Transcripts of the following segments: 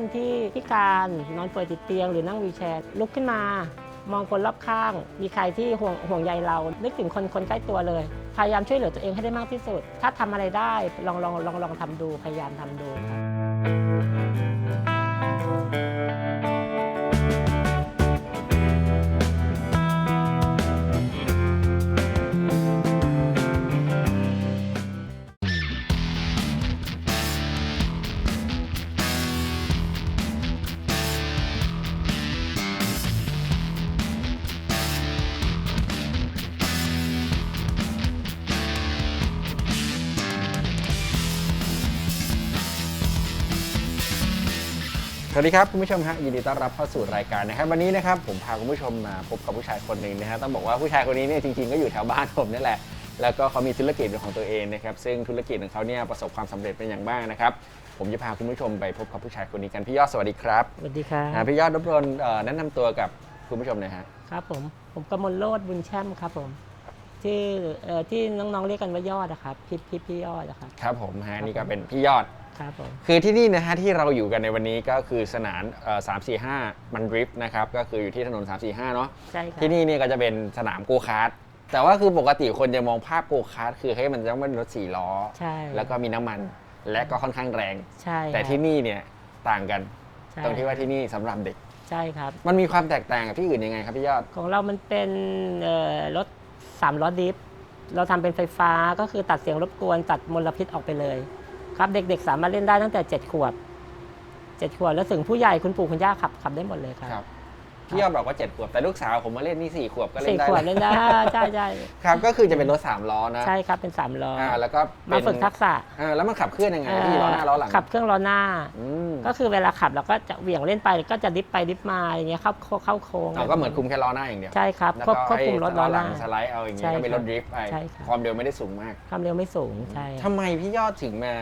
องๆเพื่อนที่พิการนอนป่วยติดเตียงหรือนั่งวีแชร์ลุกขึ้นมามองคนรอบข้าง มีใครที่ห่วงห่วงใยเรา นึกถึงคนคนใกล้ตัวเลย พยายามช่วยเหลือตัวเองให้ได้มากที่สุด ถ้าทำอะไรได้ลองลองลองลองทำดูพยายามทำดูครั วัสดีครับคุณผู้ชมฮะยินดีต้อนรับเข้าสู่รายการนะครับวันนี้นะครับผมพาคุณผู้ชมมาพบกับผู้ชายคนหนึ่งนะฮะต้องบอกว่าผู้ชายคนนี้เนี่ยจริงๆก็อยู่แถวบ้านผมนี่แหละแล้วก็เขามีธุรกิจเป็นของตัวเองนะครับซึ่งธุรกิจของเขาเนี่ยประสบความสำเร็จเป็นอย่างมากนะครับผมจะพาคุณผู้ชมไปพบกับผู้ชายคนนี้กันพี่ยอดสวัสดีครับสวัสดีครับอ่าพี่ยอดรบกวนเอ่อแนะนำตัวกับคุณผู้ชมหน่อยฮะครับผมผมกมลโลดบุญแช่มครับผมที่เอ่อที่น้องๆเรียกกันว่ายอดนะครับพี่พี่พี่ยอดนะครับ ครับผมฮะนี่ก็เป็นพี่ยอด ครับผม คือที่นี่นะฮะที่เราอยู่กันในวันนี้ก็คือสนามสามสี่ห้ามันดริฟต์นะครับก็คืออยู่ที่ถนน 345 เนาะใช่ครับที่นี่เนี่ยก็จะเป็นสนามโกคาร์ทแต่ว่าคือปกติคนจะมองภาพโกคาร์ทคือให้มันต้องเป็นรถสี่ล้อ ใช่แล้วก็มีน้ำมันและก็ค่อนข้างแรง ใช่แต่ที่นี่เนี่ยต่างกันใช่ตรงที่ว่าที่นี่สำหรับเด็ก ใช่ครับ มันมีความแตกต่างกับที่อื่นยังไงครับพี่ยอด ของเรามันเป็นเอ่อรถสามล้อดิฟ เราทำเป็นไฟฟ้าก็คือตัดเสียงรบกวนตัดมลพิษออกไปเลย ครับ เด็กๆ สามารถเล่นได้ตั้งแต่ 7 ขวบ 7 ขวบ แล้วถึงผู้ใหญ่คุณปู่คุณย่าขับขับได้หมดเลยครับ ครับ พี่ยอดบอกว่า7ขวบแต่ลูกสาวผมมาเล่นนี่ 4 ขวบก็เล่สี่นได้ขวบแล้เล่นได้ใช่ใช่ครับ ก็คือจะเป็นรถ 3 ล้อนะใช่ครับเป็นสามล้อออ่าแล้วก็เป็มานฝึกทักษะอ่าแล้วมันขับเคลื่อนยังไงพี่ล้อหน้าล้อหลังขับเครื่องล้อหน้า อืมก็คือเวลาขับเราก็จะเหวี่ยงเล่นไปก็จะดิฟไปดิฟมาอย่างเงี้ยเข้าเข้าโค้งเราก็เหมือนคุมแค่ล้อหน้าอย่างเดียวใช่ครับแล้วควบก็ควบคุมรถล้อหหลัน้างสไลด์เอาอย่างใช่นี้ก็เป็นรถครับดริฟต์ไปใช่ครับ ความเร็วไม่ได้สูงมาก ความเร็วไม่สูงใช่ ทำไมพี่ยอดถึงมา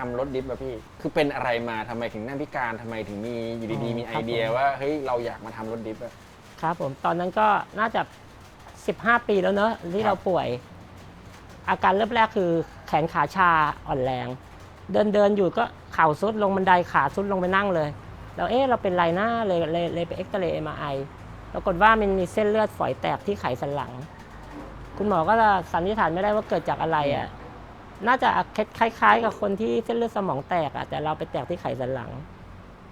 ทำรถดริฟต์อะพี่ คือเป็นอะไรมาทำไมถึงหน้าพิการทำไมถึงมีอยู่ดีๆมีไอเดียว่าเฮ้ยเราอยากมาทำรถดริฟต์อะ ครับผมตอนนั้นก็น่าจะ 15 ปีแล้วเนอะที่ครับเราป่วย อาการเริ่มแรกคือแขนขาชาอ่อนแรง เดินเดินอยู่ก็เข่าซุดลงบันไดขาซุดลงไปนั่งเลยแล้วเอ๊ะเราเป็นไรหน้าเลยเลยเลยไปเอ็กซเรย์เอ็มไอปรากฏว่ามันมีเส้นเลือดฝอยแตกที่ไขสันหลัง คุณหมอก็สันนิษฐานไม่ได้ว่าเกิดจากอะไรอะ น่าจะคล้าย ๆ กับคนที่เส้นเลือดสมองแตกอะแต่เราไปแตกที่ไขสันหลัง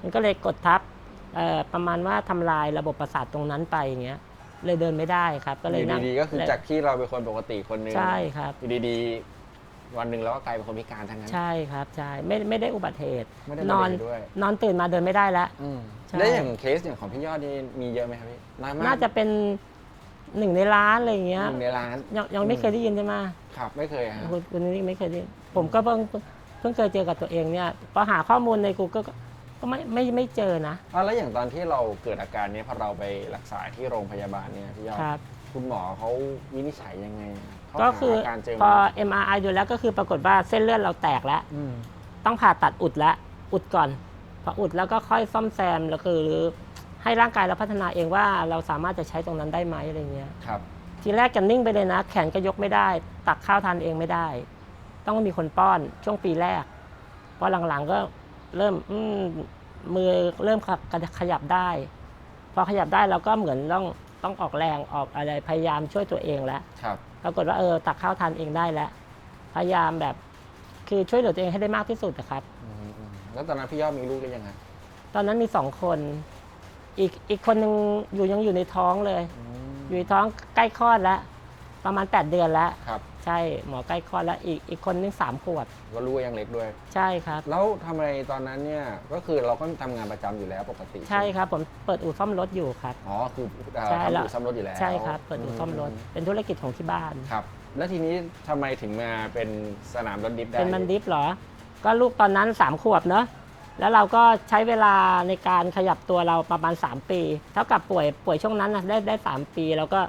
มันก็เลยกดทับเอ่อประมาณว่าทำลายระบบประสาทตรงนั้นไปอย่างเงี้ยเลยเดินไม่ได้ครับ ก็เลยอยู่นั่งดีๆก็คือจากที่เราเป็นคนปกติคนหนึงใช่ครับอยู่ดีๆวันหนึ่งเราก็กลายเป็นคนพิการทั้งนั้น ใช่ครับใช่ไม่ไม่ได้อุบัติเหตุไม่ได้นอนอุบัติเหตุด้วยนอนตื่นมาเดินไม่ได้แล้วอืมใช่แล้วอย่างเคสอย่างของพี่ยอดนี่มีเยอะไหมครับพี่น้อยมากน่าจะเป็นหนึ่งในล้านอะไรอย่างเงี้ยหนึ่งในร้านยังยังไม่เคยได้ยินใช่ไหม ครับไม่เคยฮะคุณคุณนี่ไม่เคยได้ยินผมก็เพิ่งเพิ่งเคยเจอกับตัวเองเนี่ยพอหาข้อมูลใน Google ก็ก็ไม่ไม่ไม่เจอนะอะแล้วอย่างตอนที่เราเกิดอาการเนี้ยพอเราไปรักษาที่โรงพยาบาลเนี่ยพี่ยอดครับ คุณหมอเขาวินิจฉัยยังไงเขาก็หาคืออาการเจอไหพมอ MRI ดูแล้วก็คือปรากฏว่าเส้นเลือดเราแตกแล้ว มต้องผ่าตัดอุดแล้วอุดก่อน พออุดแล้วก็ค่อยซ่อมแซมแล้วคือหรือให้ร่างกายเราพัฒนาเองว่าเราสามารถจะใช้ตรงนั้นได้ไหมอะไรเงี้ย ครับ ทีแรกจะนิ่งไปเลยนะ แขนก็ยกไม่ได้ ตักข้าวทานเองไม่ได้ ต้องมีคนป้อนช่วงปีแรกพอหลังๆก็เริ่มอืมมือเริ่มขยับขยับได้ พอขยับได้เราก็เหมือนต้องต้องออกแรงออกอะไรพยายามช่วยตัวเองแล้วครับปรากฏว่าเออตักข้าวทานเองได้แล้ว พยายามแบบคือช่วยเหลือตัวเองให้ได้มากที่สุดนะครับอืมอืมแล้วตอนนั้นพี่ยอดมีลูกหรือยังฮะตอนนั้นมีสองคน อีกอีกคนหนึ่งอยู่ยังอยู่ในท้องเลย อืมอยู่ในท้องใกล้คลอดแล้ว ประมาณ 8 เดือนแล้ว ครับใช่หมอใกล้คลอดแล้วอีกอีกคนนึงสามขวบก็รู้ว่ายังเล็กด้วย ใช่ครับ แล้วทำอะไรตอนนั้นเนี่ยก็คือเราก็ทำงานประจำอยู่แล้วปกติใช่ครับ ผมเปิดอู่ซ่อมรถอยู่ครับ อ๋อคือเอ่อใช่ทำแล้ว อู่ซ่อมรถอยู่แล้วใช่ครับ เปิดอู่ซ่อมรถเป็นธุรกิจของที่บ้าน ครับ แล้วทีนี้ทำไมถึงมาเป็นสนามรถดิฟได้เป็นมันดิฟเหรอ ก็ลูกตอนนั้น3ขวบเนอะ แล้วเราก็ใช้เวลาในการขยับตัวเราประมาณ 3 ปี เท่ากับป่วยป่วยช่วงนั้นนะได้ได้ 3 ปีแล้วก็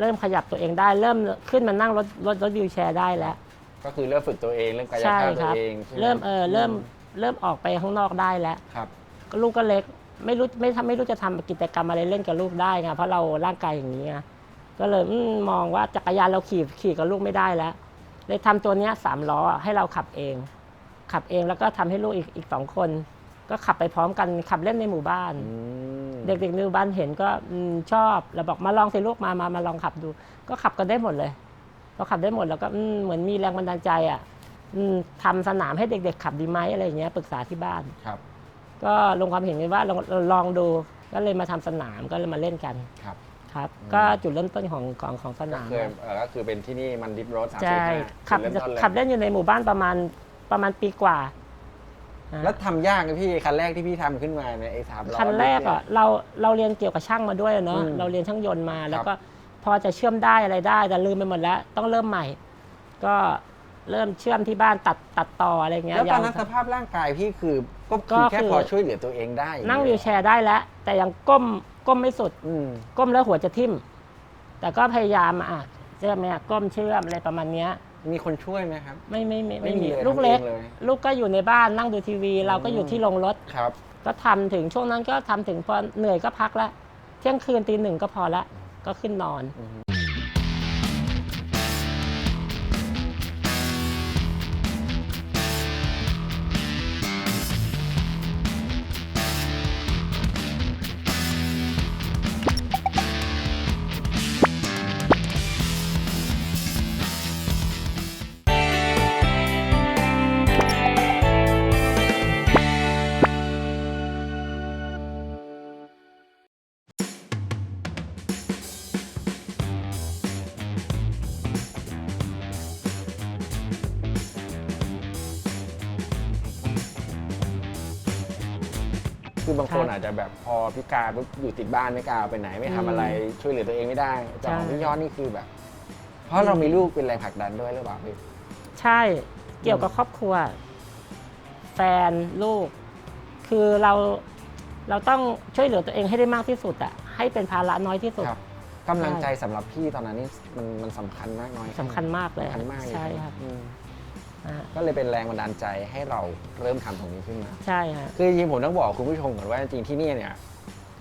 เริ่มขยับตัวเองได้ เริ่มขึ้นมานั่งรถรถรถวิวแชร์ได้แล้ว ก็คือเริ่มฝึกตัวเองเริ่มกายใช่ภาพคตัวรับเองใช่ไหเริ่มเออเริ่มเริ่มออกไปข้างนอกได้แล้ว ครับก็ลูกก็เล็กไม่รู้ไม่ทำไม่รู้จะทำกิจกรรมอะไรเล่นกับลูกได้ไงเพราะเราร่างกายอย่างนี้ไงก็เลยอมมองว่าจักรยานเราขี่ขี่กับลูกไม่ได้แล้ว เลยทำตัวเนี้ยสามล้อให้เราขับเอง ขับเองแล้วก็ทำให้ลูกอีกอีกสองคน ก็ขับไปพร้อมกันขับเล่นในหมู่บ้านอืมเด็กๆในหมู่บ้านเห็นก็อืมชอบเราบอกมาลองสิลูกมามามาลองขับดู ก็ขับกันได้หมดเลยพอขับได้หมดแล้วก็อืมเหมือนมีแรงบันดาลใจอะอืมทำสนามให้เด็ก ๆ ขับดีไหมอะไรอย่างเงี้ยปรึกษาที่บ้านครับ ก็ลงความเห็นกันว่าลองลองดูก็เลยมาทำสนามก็เลยมาเล่นกันครับครับอืมก็จุดเริ่มต้นของของของสก็นามคือเอ่อก็คือเป็นที่นี่มันดิฟรถสามใช่สิบห้าขับจุดเริ่มต้นเลยขับเล่นอยู่ในหมู่บ้านประมาณ ประมาณปีกว่าอ่าแล้วทำยากไหมพี่คันแรกที่พี่ทำขึ้นมาเนี่ยไอ้สามล้อ คันแรกอะเราเราเรียนเกี่ยวกับช่างมาด้วยเนาะอืมเราเรียนช่างยนต์มา แล้วก็พอจะเชื่อมได้อะไรได้ แต่ลืมไปหมดแล้ว ต้องเริ่มใหม่ ก็เริ่มเชื่อมที่บ้านตัดตัดต่ออะไรเงี้ยแล้วตอนนั้นยังสภาพร่างกายพี่คือก็ก็คือแค่คือ พอช่วยเหลือตัวเองได้นั่งวิวแชร์ได้แล้ว แต่ยังก้มก้มไม่สุด อืมก้มแล้วหัวจะทิ่ม แต่ก็พยายามอะเชื่อมเนี่ยก้มเชื่อมอะไรประมาณเนี้ย มีคนช่วยไหมครับ ไม่ไม่ไม่ไม่ไม่มีมีเลยลูกเล็ก ทำเองเลยลูกก็อยู่ในบ้านนั่งดูทีวี เราก็อยู่ที่โรงรถ ครับ ก็ทำถึงช่วงนั้นก็ทำถึงพอเหนื่อยก็พักละเที่ยงคืนตีหนึ่งก็พอละก็ขึ้นนอน คือบางคนครับอาจจะแบบพอพิการปุ๊บอยู่ติดบ้านไม่กล้าออกไปไหนไม่ทำอะไรช่วยเหลือตัวเองไม่ได้แต่ของใช่พี่ยอดนี่คือแบบ เพราะเรามีลูกเป็นแรงผลักดันด้วยหรือเปล่าพี่ใช่เกี่ยวกับครอบครัว แฟนลูก คือเราเราต้องช่วยเหลือตัวเองให้ได้มากที่สุดอะให้เป็นภาระน้อยที่สุดครับกำลังใจสำหรับพี่ตอนนั้นนี่มันมันสำคัญมากน้อยแสำคัญมากเลยสำคัญมากเลยใช่ครับ อืมอ่าก็เลยเป็นแรงบันดาลใจให้เราเริ่มทำตรงนี้ขึ้นมา ใช่ฮะคือจริงๆผมต้องบอกคุณผู้ชมก่อนว่าจริงๆที่นี่เนี่ย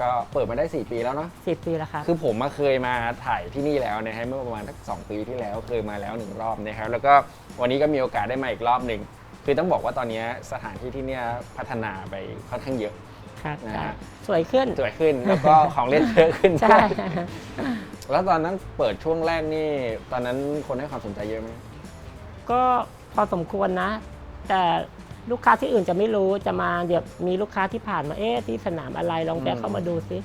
ก็เปิดมาได้ 4 ปีแล้วเนาะ สิบปีแล้วครับ คือผมมาเคยมาถ่ายที่นี่แล้วนะฮะเมื่อประมาณสักสองปีที่แล้วเคยมาแล้วหนึ่งรอบนะครับแล้วก็วันนี้ก็มีโอกาสได้มาอีกรอบหนึ่งคือต้องบอกว่าตอนนี้สถานที่ที่เนี่ยพัฒนาไปค่อนข้างเยอะ ครับนะฮะ สวยขึ้น สวยขึ้นแล้วก็ของเล่นเยอะขึ้นใช่แล้วตอนนั้นเปิดช่วงแรกนี่ตอนนั้นคนให้ความสนใจเยอะไหมก็ พอสมควรนะ แต่ลูกค้าที่อื่นจะไม่รู้จะมาเดี๋ยวมีลูกค้าที่ผ่านมาเอ๊ะที่สนามอะไรลองแวะเข้ามาดูซิ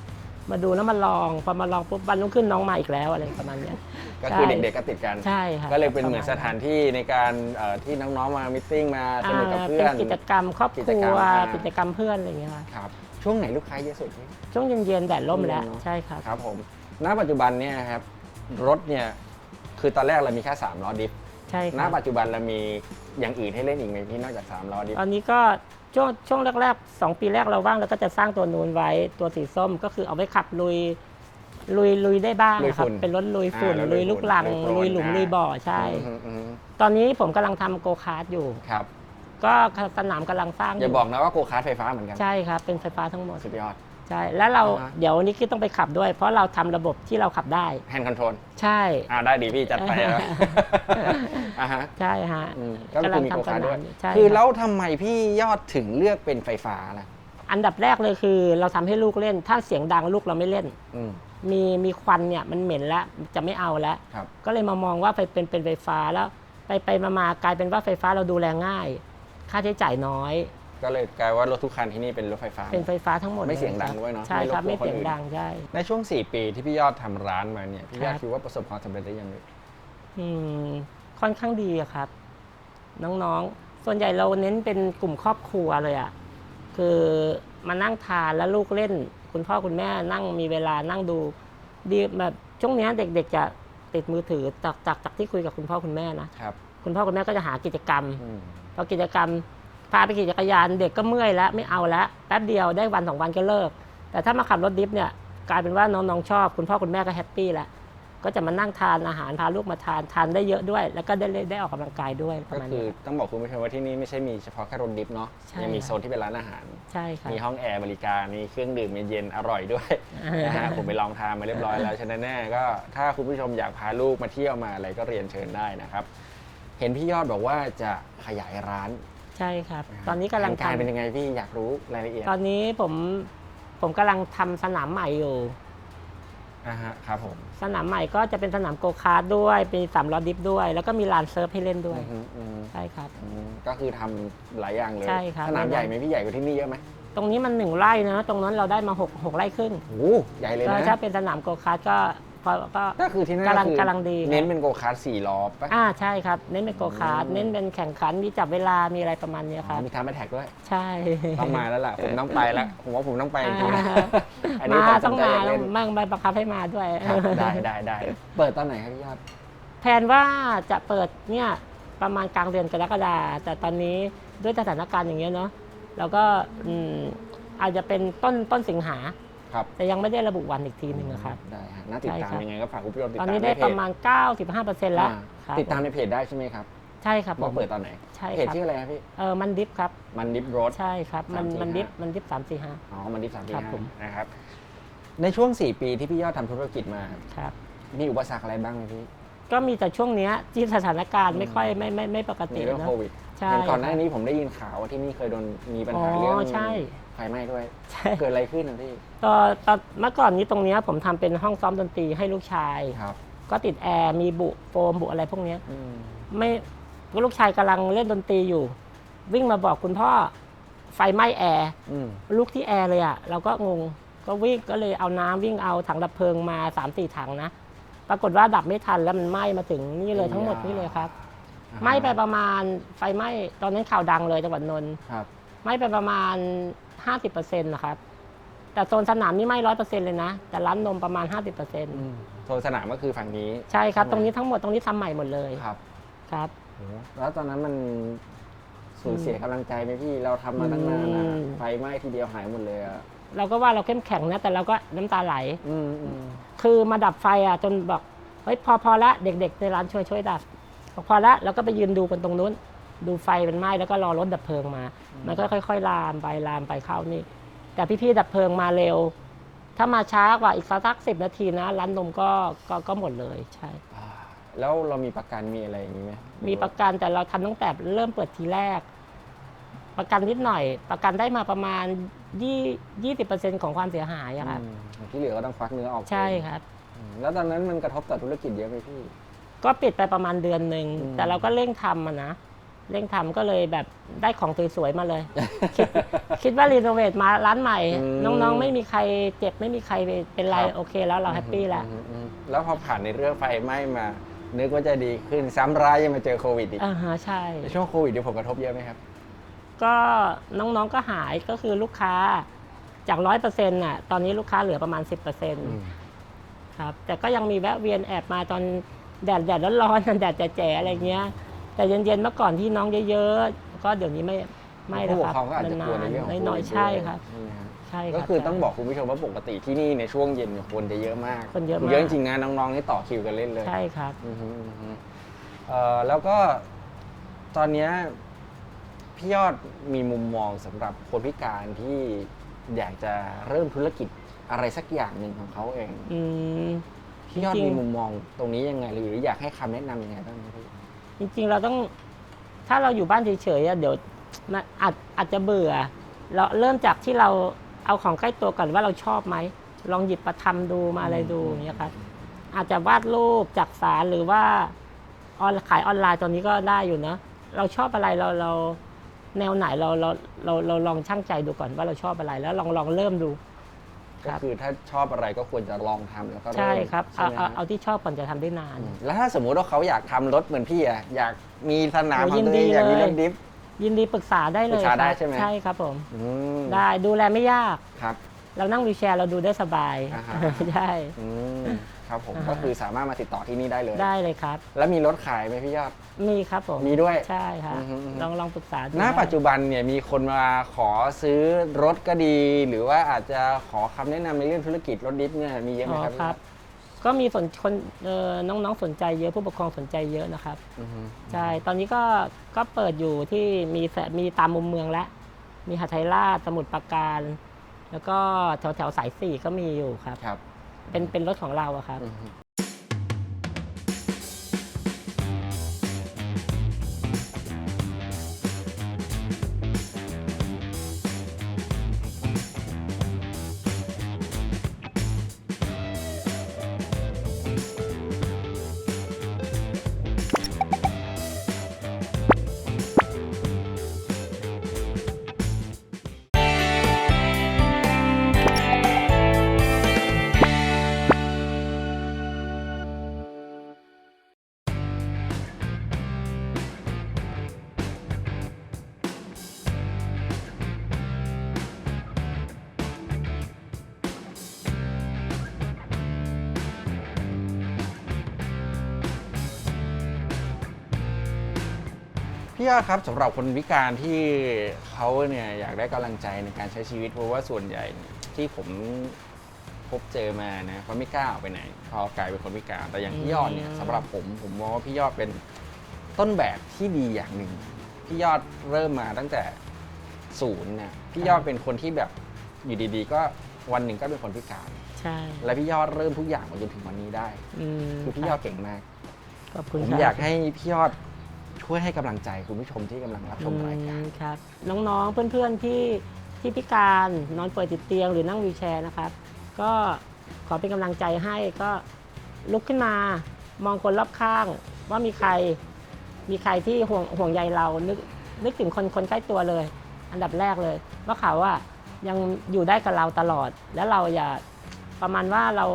มาดูแล้วมาลองพอมาลองปุ๊บวันรุ่งขึ้นน้องมาอีกแล้วอะไรประมาณเนี้ย ก็คือใช่เด็กๆก็ติดกันใช่ค่ะก็เลยเป็นเหมือนระสณถานที่ในการเอ่อที่น้องๆมามิทติ้งมาสนุกกับอ่าเพื่อนเป็นกิจกรรมครอบคกิจรักรรวมอ่ากิจกรรมเพื่อนอะไรอย่างเงี้ยค่ะครับช่วงไหนลูกค้าเยอะสุดพี่ช่วงเย็นๆแดดร่มแล้วเย็นๆเนอะใช่ครับครับผมณปัจจุบันเนี่ยครับรถเนี่ยคือตอนแรกเรามีแค่3ล้อดิฟ ใช่คณรับ ปัจจุบันเรามีอย่างอื่นให้เล่นอีกไหมพี่นอกจาก3ล้อดิฟตอนนี้ก็ช่วงช่วงแรกๆสองปีแรกเราว่างเราก็จะสร้างตัวนูนไว้ตัวสีส้มก็คือเอาไว้ขับลุยลุยลุยได้บ้างลุยครับฝุ่นเป็นรถลุยฝุ่นอ่าลุยลูกลังลุยโคลนลุยหลุมอ่า ลุยบ่อใช่ อืมอืมตอนนี้ผมกำลังทำโกคาร์ดอยู่ ครับ ก็สนามกำลังสร้างออย่ายู่บอกนะว่าโกคาร์ทไฟฟ้าเหมือนกัน ใช่ครับ เป็นไฟฟ้าทั้งหมด สุดยอด ใช่แล้วเราอ่าฮะ เดี๋ยววันนี้คิดต้องไปขับด้วย เพราะเราทำระบบที่เราขับได้ แฮนด์คอนโทรลใช่ อ่าได้ดีพี่จัดไปแล้ว อ่าฮะใช่ฮะ อืมก็คือมีโกคาร์ทด้วย ใช่คือรับ แล้วทำไมพี่ยอดถึงเลือกเป็นไฟฟ้าล่ะอันดับแรกเลยคือ เราทำให้ลูกเล่น ถ้าเสียงดังลูกเราไม่เล่น อืมมีมีควันเนี่ยมันเหม็นแล้วจะไม่เอาแล้ว ครับ ก็เลยมามองว่าไปเป็นเป็นไฟฟ้าแล้ว ไปไปมามากลายเป็นว่าไฟฟ้าเราดูแลง่าย ค่าใช้จ่ายน้อย ก็เลยกลายว่ารถทุกคันที่นี่เป็นรถไฟฟ้า เป็นไฟฟ้าทั้งหมดไม่เสียงลดังครับด้วยเนอะใช่ครับไม่ไม่รบกวนคนเสียงอื่นดังใช่ในช่วง 4 ปีที่พี่ยอดทำร้านมาเนี่ยพี่ยอดครับคิดว่าประสบความสำเร็จได้ยังไงอืมค่อนข้างดีอะครับ น้องๆ ส่วนใหญ่เราเน้นเป็นกลุ่มครอบครัวเลยอะคือมานั่งทานแล้วลูกเล่น คุณพ่อคุณแม่นั่งมีเวลานั่งดูดีแบบช่วงเนี้ยเด็กๆจะติดมือถือจากจากจากที่คุยกับคุณพ่อคุณแม่นะครับ คุณพ่อคุณแม่ก็จะหากิจกรรมอืมพอกิจกรรม พาไปขี่จักรยานเด็กก็เมื่อยแล้วไม่เอาแล้วแป๊บเดียวได้วันสองวันก็เลิก แต่ถ้ามาขับรถดิฟเนี่ยกลายเป็นว่าน้องๆชอบ คุณพ่อคุณแม่ก็แฮปปี้แล้วก็จะมานั่งทานอาหารพาลูกมาทานทานได้เยอะด้วย แล้วก็ได้ได้ได้ออกกำลังกายด้วยประก็มาณคือนี้ ต้องบอกคุณผู้ชมว่าที่นี่ไม่ใช่มีเฉพาะแค่รถดิฟเนาะใช่ยังมีครับโซนที่เป็นร้านอาหาร ใช่ครับมีห้องแอร์บริการมีเครื่องดื่มเย็นๆอร่อยด้วยนะฮะผมไปลองทานมาเรียบร้อยแล้วฉะนั้นแน่ก็ถ้าคุณผู้ชมอยากพาลูกมาเที่ยวมาอะไรก็เรียนเชิญได้นะครับ เห็นพี่ยอดบอกว่าจะขยายร้าน ใช่ครับ ตอนนี้กำลังแผนการเป็นทำยังไงพี่อยากรู้รายละเอียด ตอนนี้ผมผมกำลังทำสนามใหม่อยู่อ่าฮะครับผม สนามใหม่ก็จะเป็นสนามโกคาร์ดด้วยมีสามล้อดิฟด้วย แล้วก็มีลานเซิร์ฟให้เล่นด้วยอืมอืมใช่ครับ อืมก็คือทำหลายอย่างเลยใช่ครับ สนามใหญ่ไหมพี่ใหญ่กว่าที่นี่เยอะไหมตรงนี้มันหนึ่งไร่นะ ตรงนั้นเราได้มาหกหกไร่ครึ่งโอ้โหใหญ่เลยก็นะถ้าเป็นสนามโกคาร์ทก็ พอก็ก็คือที่นั่นกำลังคือกำลังดีครับ เน้นเป็นโกคาร์ทสี่ล้อปะ อ่าใช่ครับ เน้นเป็นโกคาร์ทอืม เน้นเป็นแข่งขันมีจับเวลามีอะไรประมาณเนี้ยครับ มีทามแท็กด้วย ใช่ ต้องมาแล้วล่ะ ผมต้องไปแล้วผมว่าผมต้องไปจริงๆอ่านะอันนี้มาผมสต้อนงใจมาอยากต้อเล่งนมั่งไปบังคับให้มาด้วย ครับได้ได้ได้เปิดตอนไหนครับพี่ยอด แผนว่าจะเปิดเนี่ยประมาณกลางเดือนกรกฎาแต่ตอนนี้ด้วยสถานการณ์อย่างเงี้ยเนาะเราก็อืมอาจจะเป็นต้นต้นสิงหา ครับแต่ยังไม่ได้ระบุวันอีกทีหนึ่งนะครับได้ฮะน่าติดตามใช่ครับยังไงก็ฝากคุณผู้ชมติดตอนตามนี้ในได้เพปจระมาณ 95%แล้วอ่าครับติดตามในเพจได้ใช่ไหมครับใช่ครับผว่ามเปิดตอนไหนใช่เพจครับชื่ออะไรครับพี่เออมันดิฟครับมันดิฟรถใช่ครับมัน345มันดิฟมันดิฟสามสี่ห้าอ๋อมันดิฟสามปีครับห้าผมนะครับในช่วง 4 ปีที่พี่ยอดทำธุรกิจมาครับมีอุปสรรคอะไรบ้างไหมพี่ก็มีแต่ช่วงเนี้ยที่สถานการณ์ไม่ค่อยไม่ไม่ไม่ปกในติเรื่องนะโควิดใช่เห็นก่อนหน้าครับนี้ผมได้ยินข่าวว่าที่นี่เคยโดนมีปัญหาอ๋อเรื่องใช่ ไฟไหม้ด้วย ใช่เกิดอะไรขึ้นนะพี่ก็ตอนเมื่อก่อนนี้ตรงเนี้ยผมทำเป็นห้องซ้อมดนตรีให้ลูกชาย ครับ ก็ติดแอร์มีบุโฟมบุอะไรพวกเนี้ย อืมไม่ลูกชายกำลังเล่นดนตรีอยู่ วิ่งมาบอกคุณพ่อไฟไหม้แอร์อืมลุกที่แอร์เลยอะเราก็งงก็วิ่งก็เลยเอาน้ำวิ่งเอาถังดับเพลิงมา3ามสี่ถังนะปรากฏว่าดับไม่ทันแล้วมันไหม้มาถึงนี่เลยทั้งหมดนี่เลยครับไหม้ไปประมาณไฟไหม้ตอนนั้นข่าวดังเลยจังหวัดนนท์ครับ ไหม้ไปประมาณ 50%นะครับแต่โซนสนามนี่ไหม้ร้อยเปอร์เซ็นต์เลยนะ แต่ร้านนมประมาณ 50%อืมโซนสนามก็คือฝั่งนี้ใช่ครับใช่ไหมตรงนี้ทั้งหมดตรงนี้ทำใหม่หมดเลยครับ ครับ โหแล้วตอนนั้นมันสูญเสียกำลังใจไหมพี่เราทำมาตั้งนานอะอืม ไฟไหม้ทีเดียวหายหมดเลยอะเราก็ว่าเราเข้มแข็งนะแต่เราก็น้ำตาไหล อืมอืมคือมาดับไฟอะจนบอกเฮ้ยพอพอละเด็กๆในร้านช่วยช่วยดับบอกพอละแล้วก็ไปยืนดูกันตรงนู้น ดูไฟมันไหม้แล้วก็รอรถดับเพลิงมา มันก็ค่อย ๆ ลามไปลามไปเข้านี่ แต่พี่ๆดับเพลิงมาเร็ว ถ้ามาช้ากว่าอีกสักสิบนาทีนะร้านนมก็ก็ก็หมดเลยใช่ อ่าแล้วเรามีประกันมีอะไรอย่างนี้ไหมมีประกันแต่เราทำตั้งแต่เริ่มเปิดทีแรก ประกันนิดหน่อย ประกันได้มาประมาณยี่ยี่สิบเปอร์เซ็นของความเสียหายอะครับอืมที่เหลือก็ต้องควักเนื้อออกใช่ครับ อืมแล้วตอนนั้นมันกระทบต่อธุรกิจเยอะไหมพี่ ก็ปิดไปประมาณเดือนหนึ่ง อืม แต่เราก็เร่งทำอะนะ เร่งทำก็เลยแบบได้ของสวยๆมาเลย คิดคิดว่ารีโนเวทมาร้านใหม่อืมน้องๆ ไม่มีใครเจ็บไม่มีใครเป็นไรครับโอเคแล้วเราแฮปปี้แล้วอืมอืมแล้วพอผ่านในเรื่องไฟไหม้มา นึกว่าจะดีขึ้นซ้ำร้ายยังมาเจอโควิดอีกอ่าฮะใช่ในช่วงโควิดเดี๋ยวผลกระทบเยอะไหมครับ ก็น้องๆก็หายก็คือลูกค้าจากร้อยเปอร์เซ็นต์น่ะตอนนี้ลูกค้าเหลือประมาณสิบเปอร์เซ็นต์ครับแต่ก็ยังมีแวะเวียนแอบมาตอนแดดแดดร้อนๆแดดแจ๋ๆอะไรเงี้ย แต่เย็นๆเมื่อก่อนที่น้องเยอะๆก็เดี๋ยวนี้ไม่ไม่แล้วผู้ปคกรับครองก็อาจจะกลัวในเรื่องของๆน้อยโควิดๆใช่ครับด้วยนะฮะใช่รับ ก็คือใช่ต้องบอกคุณผู้ชมว่าปกติที่นี่ในช่วงเย็นเนี่ยคนจะเยอะมากคนเยอะมาก เยอะจริงๆนะน้องๆนี่ต่อคิวกันเล่นเลยใช่ครับ อือฮึอือฮึเอ่อแล้วก็ตอนเนี้ยพี่ยอดมีมุมมองสำหรับคนพิการที่อยากจะเริ่มธุรกิจอะไรสักอย่างหนึ่งของเขาเอง อืม พี่ยอดจริงๆมีมุมมองตรงนี้ยังไงหรืออยากให้คำแนะนำยังไงบ้างไหมพี่ จริงๆ เราต้องถ้าเราอยู่บ้านเฉยๆอะเดี๋ยวมันอาจอาจจะเบื่อ เราเริ่มจากที่เราเอาของใกล้ตัวก่อนว่าเราชอบไหม ลองหยิบมาทำดูมาอะไรดูอย่างเงี้ยครับอาจจะวาดรูปจากสารหรือว่าออนขายออนไลน์ตอนนี้ก็ได้อยู่เนอะเราชอบอะไรเราเราแนวไหนเราเราเราเราลองช่างใจดูก่อนว่าเราชอบอะไรแล้วลองลองเริ่มดู ก็คือถ้าชอบอะไรก็ควรจะลองทำแล้วก็เมใช่ครับใช่เอาไหมเอาฮะเอาที่ชอบก่อนจะทำได้นานอืมแล้วถ้าสมมุติว่าเขาอยากทำรถเหมือนพี่อะอยากมีสนามโอ้ของยินตัวเองดีอยากมีเลยรถดิฟยินดีปรึกษาได้เลยปรึกษาได้ครับใช่ไหมใช่ครับผมอืมได้ดูแลไม่ยากครับ เรานั่งวีลแชร์เราดูได้สบายอ่าฮะใช่อืม ครับผม อ่าฮะ ก็คือสามารถมาติดต่อที่นี่ได้เลย ได้เลยครับ แล้วมีรถขายไหมพี่ยอด มีครับผมมีด้วยใช่ครับอือฮึอือฮึ ลองลองปรึกษาดูณได้ปัจจุบันเนี่ยมีคนมาขอซื้อรถก็ดี หรือว่าอาจจะขอคำแนะนำในเรื่องธุรกิจรถดิฟเนี่ยมีเยอะไหมอ๋อครับครับก็มีสนคนเอ่อน้องๆสนใจเยอะผู้ปกครองสนใจเยอะนะครับ อือฮึ ใช่ ตอนนี้ก็ก็เปิดอยู่ที่มีแสมีตามมุมเมืองแล้ว มีหาดไทยราชสมุทรปราการ แล้วก็แถวแถวๆสายสี่ก็มีอยู่ครับ ครับ เป็นเป็นรถของเราอะครับ พี่ยอดครับสำหรับคนพิการที่เขาเนี่ยอยากได้กำลังใจในการใช้ชีวิตเพราะว่าส่วนใหญ่ที่ผมพบเจอมานะเขาไม่กล้าออกไปไหนพอกลายเป็นคนพิการแต่อย่างพี่ยอดเนี่ยอืมสำหรับผมผมมองว่าพี่ยอดเป็นต้นแบบที่ดีอย่างหนึ่งพี่ยอดเริ่มมาตั้งแต่ศูนย์เนี่ยพี่ยอดเป็นคนที่แบบอยู่ดีๆ ก็วันหนึ่งก็เป็นคนพิการใช่ และพี่ยอดเริ่มทุกอย่างมาจนถึงวันนี้ได้อืมคือพี่ยอดเก่งมาก ขอบคุณผมครับอยากให้พี่ยอด ช่วยให้กำลังใจคุณผู้ชมที่กำลังรับชมรายการ อืมครับน้องๆ เพื่อนๆ ที่ที่พิการนอนป่วยติดเตียงหรือนั่งวีลแชร์นะครับ ก็ขอเป็นกำลังใจให้ก็ลุกขึ้นมา มองคนรอบข้าง ว่ามีใครมีใครที่ห่วงห่วงใยเรานึกนึกถึงคนคนใกล้ตัวเลย อันดับแรกเลย ว่าเขาอะยังอยู่ได้กับเราตลอด แล้วเราอย่าประมาณว่าเรา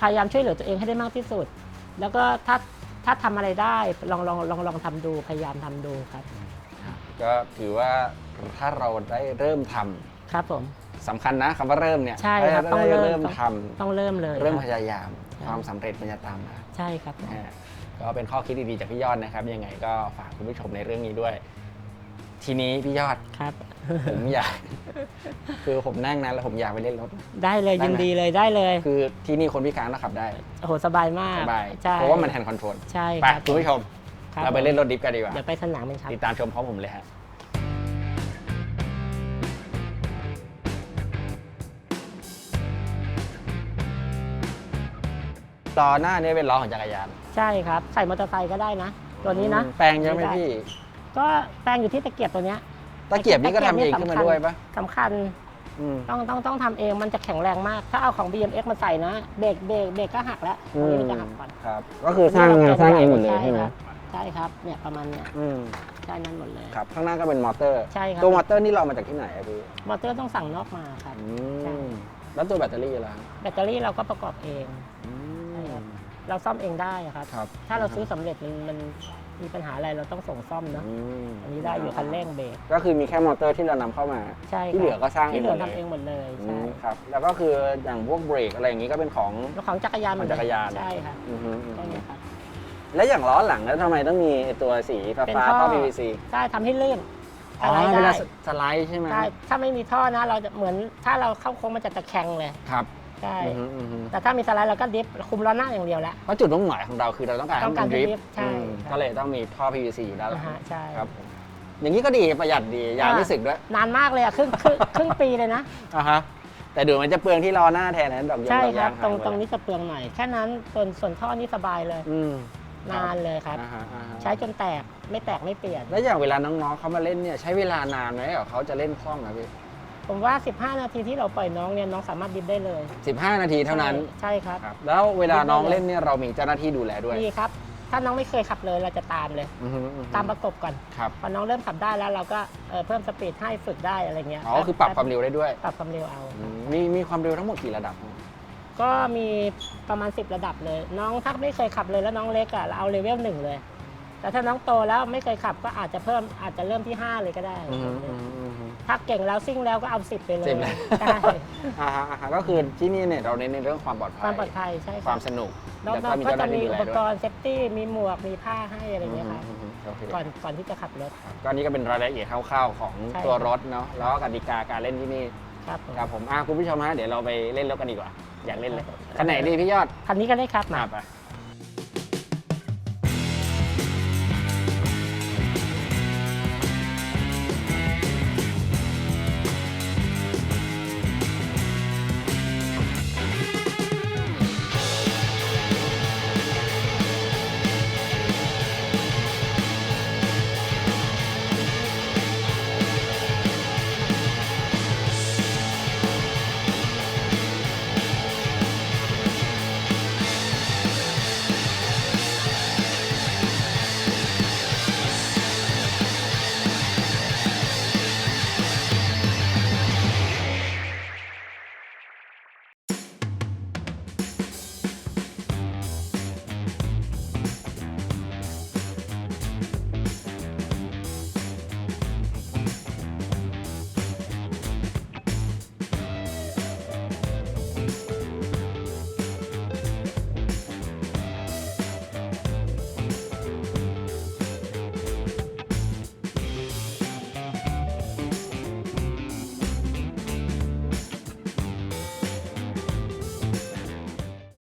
พยายามช่วยเหลือตัวเองให้ได้มากที่สุด แล้วก็ถ้า ถ้าทำอะไรได้ลองลองลองลองทำดูพยายามทำดูครับ ก็ถือว่าถ้าเราได้เริ่มทำครับผม สำคัญนะคำว่าเริ่มเนี่ยใช่ครับได้ต้องเริ่มเริ่มต้องทำต้องเริ่มเลยเริ่มคพบยายาม ใช่ ความสำเร็จมันจะตามมาใช่ครับผมนะฮะก็เป็นข้อคิดดีๆจากพี่ยอดนะครับ ยังไงก็ฝากคุณผู้ชมในเรื่องนี้ด้วย ทีนี้พี่ยอด ครับ ผมอยาก คือผมนั่งนะแล้วผมอยากไปเล่นรถ ได้เลยได้ไหม ยินดีเลยได้เลยคือที่นี่คนพิการก็ขับได้โอ้โหสบายมากสบายใช่เพราะว่ามันแฮนด์คอนโทรลใช่ไปครับคุณผู้ชม คบเราไปเล่นรถดิฟกันดีกว่า เดี๋ยวไปสนามกันครับ ติดตามชมพร้อมผมเลยฮะล้อหน้านี่เป็นล้อของจักรยานใช่ครับ ใส่มอเตอร์ไซค์ก็ได้นะ ตัวนี้นะอืมแปลงเยอะไหมด้พี่ ก็แปลงอยู่ที่ตะเกียบตัวเนี้ยตะเกียบนี่ก็ทำเองตะเกียบนี่ขึ้นมาสำคัญด้วยปะสำคัญอืม ต้องต้องต้องทำเองมันจะแข็งแรงมาก ถ้าเอาของ BMX มาใส่นะเบรกเบรกเบรกก็หักแล้วตรงนี้มันจะหักก่อนครับ ก็คือสร้างงานสร้างเองหมดเลยใช่ไหมครับใช่ครับเนี่ยประมาณเนี้ยอืมใช่นั้นหมดเลย ครับ ข้างหน้าก็เป็นมอเตอร์ ใช่ครับ ตัวมอเตอร์นี่เรามาจากที่ไหนอะพี่มอเตอร์ต้องสั่งนอกมาครับ อืใช่ มแล้วตัวแบตเตอรี่ล่ะแบตเตอรี่เราก็ประกอบเอง อืใช่มครับเราซ่อมเองได้อะครับ ครับ ถ้าเราซื้อสำเร็จมันมัน มีปัญหาอะไรเราต้องส่งซ่อมเนอะอืมอันนี้ได้อยู่คันเร่งเบรกก็คือมีแค่มอเตอร์ที่เรานำเข้ามา ใช่ครับที่เหลือก็สร้างเองที่เหลือหมดเลยทำเองหมดเลยอืใช่มครับ แล้วก็คืออย่างพวกเบรกอะไรอย่างนี้ก็เป็นของ แล้วของจักรยานหมดของจักรยาน ใช่ครับอือฮึอือตรงฮึนี้ครับแล้วอย่างล้อหลังแล้วทำไมต้องมีไอ้ตัวสีฟ้าเป็นฟ้าท่อท่อ PVC ใช่ทำให้ลื่นอ๋ออะไรเวได้ลาสไลด์ใช่ไหมใช่ถ้าไม่มีท่อนะ เราจะเหมือนถ้าเราเข้าโค้งมันจะตะแคงเลย ครับ ใช่ อือฮึอือฮึแต่ถ้ามีสไลด์เราก็ดิฟคุมล้อหน้าอย่างเดียวแล้ว เพราะจุดมุ่งหมายของเราคือเราต้องการให้ต้องการมันดริฟให้ drift ใช่อืมครับ ก็เลยต้องมีท่อ PVC อยู่ด้านหลันะงฮะใช่ ครับผมอย่างนี้ก็ดีประหยัดดียางไม่สึกด้วยนานมากเลยอะครึ่งครึ่งครึ่งปีเลยนะ อ่าฮะแต่ดูมันจะเปลืองที่ล้อหน้าแทนนะดอกยางใช่ดอกครัยาบ งตรงหายหมดตรงเลยนี้จะเปลืองหน่อยแค่นั้นส่วนส่วนท่อนี่สบายเลย อืมนานเลยครับ อ่าฮะอ่าฮะใช้จนแตกไม่แตกไม่เปลี่ยน แล้วอย่างเวลาน้องๆเขามาเล่นเนี่ยใช้เวลานานไหมกว่าเขาจะเล่นคล่องนะพี่ ผมว่า 15 นาทีที่เราปล่อยน้องเนี่ยน้องสามารถดิฟได้เลยสิบห้านาทีเท่านั้นใช่ใช่ครับ ครับ แล้วเวลาน้องเล่นเนี่ยเรามีเจ้าหน้าที่ดูแลด้วยนี่ครับ ถ้าน้องไม่เคยขับเลยเราจะตามเลย อือฮึอือฮึตามประกบก่อน ครับ พอน้องเริ่มขับได้แล้วเราก็เอ่อเพิ่มสปีดให้ฝึกได้อะไรเงี้ยอ๋อ คือปรับความเร็วได้ด้วยปรับความเร็วเอา อืมมีมีความเร็วทั้งหมดกี่ระดับ ก็มีประมาณ 10 ระดับเลย น้องถ้าไม่เคยขับเลยแล้วน้องเล็กอะเราเอาเลเวลหนึ่งเลย แต่ถ้าน้องโตแล้วไม่เคยขับก็อาจจะเพิ่มอาจจะเริ่มที่ 5 เลยก็ได้ อือฮึอือฮึอือ ฮึถ้าเก่งแล้วซิ่งแล้วก็เอา10ไปเลย10เลย ใช่อ่าฮะอ่าฮะก็คือที่นี่เนี่ยเราเน้นในเรื่องความปลอดภัย ความปลอดภัยใช่คครัวาบมสนุกน้องแล้วก็มีๆก็เจ้าหจะน้าที่มีดูแลอุปด้กวยรณ์เซฟตี้มีหมวกมีผ้าให้อะไรเงี้ยครับอืมอืมอืมโอเคก่อนก่อนที่จะขับรถ ก็อันนี้ก็เป็นรายละเอียดคร่าวๆของใช่ ตัวรถเนาะแล้วก็กติกาการเล่นที่นี่ครับผม ครับผมอะคุณผู้ชมฮะเดี๋ยวเราไปเล่นรถกันดีกว่า อยากเล่นเลยครับคันไหนดีพี่ยอดคันนี้ก็ได้ครับมามาไป